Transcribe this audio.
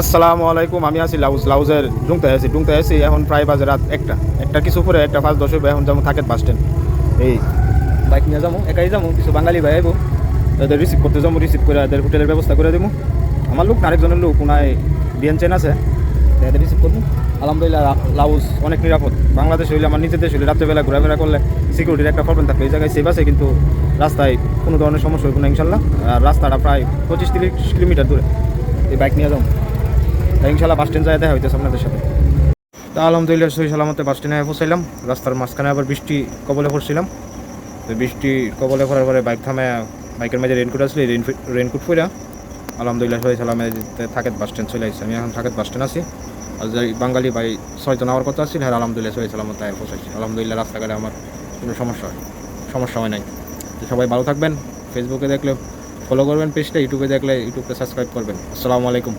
আসসালামু আলাইকুম, আমি আছি লাউজ। লাউজের ডুংতে আছি ডুংতে আছি এখন প্রায় বাজে রাত একটা। একটা কিছু পরে একটা পাঁচ দশ এখন যেমন থাকে বাস স্ট্যান্ড এই বাইক নিয়ে যাব, একাই যাব, কিছু বাঙালি ভাই আইবো। তাদের রিসিভ করতে যাব রিসিভ করে তাদের হোটেলের ব্যবস্থা করে দেবো। আমার লোক, আরেকজনের লোক ওনায় বিএন চেন আছে তাদের রিসিভ করব। আলহামদুলিল্লাহ লাউজ অনেক নিরাপদ। বাংলাদেশ হইলে, আমার নিজের দেশ হইলে, রাত্রেবেলা ঘোরাফেরা করলে সিকিউরিটির একটা প্রবলেম থাকবে। এই জায়গায় সেভ আছে, কিন্তু রাস্তায় কোনো ধরনের সমস্যা হইব না, ইনশাল্লাহ। আর রাস্তাটা প্রায় পঁচিশ তিরিশ কিলোমিটার দূরে। এই বাইক নিয়ে যাব। তাই ইনশাল্লাহ বাস স্ট্যান্ড যায় দেখা হইতেছে আপনাদের সাথে। তা আলহামদুলিল্লাহ, সহি সালামতে বাস স্ট্যান্ডে পৌঁছাইলাম। রাস্তার মাঝখানে আবার বৃষ্টি কবলে পড়ছিলাম। তো বৃষ্টি কবলে পড়ার পরে বাইক থামে বাইকের মাঝে রেনকোট আসলে রেনকোট ফুরা আলহামদুলিল্লাহ, সহি সালামে থাকেত বাস স্ট্যান্ড চলে আসছে আমি এখন থাকেত বাস স্ট্যান্ড আছি। আর যে বাঙালি ভাই ছয়জন আমার কথা আছিল হ্যাঁ আলহামদুলিল্লাহ, সহি সালামত তাই পৌঁছাইছি। আলহামদুলিল্লাহ, রাস্তাঘাটে আমার কোনো সমস্যা হয় সমস্যা হয় নাই। তো সবাই ভালো থাকবেন। ফেসবুকে দেখলে ফলো করবেন পেজটা ইউটিউবে দেখলে ইউটিউবটা সাবস্ক্রাইব করবেন। আসসালামু আলাইকুম।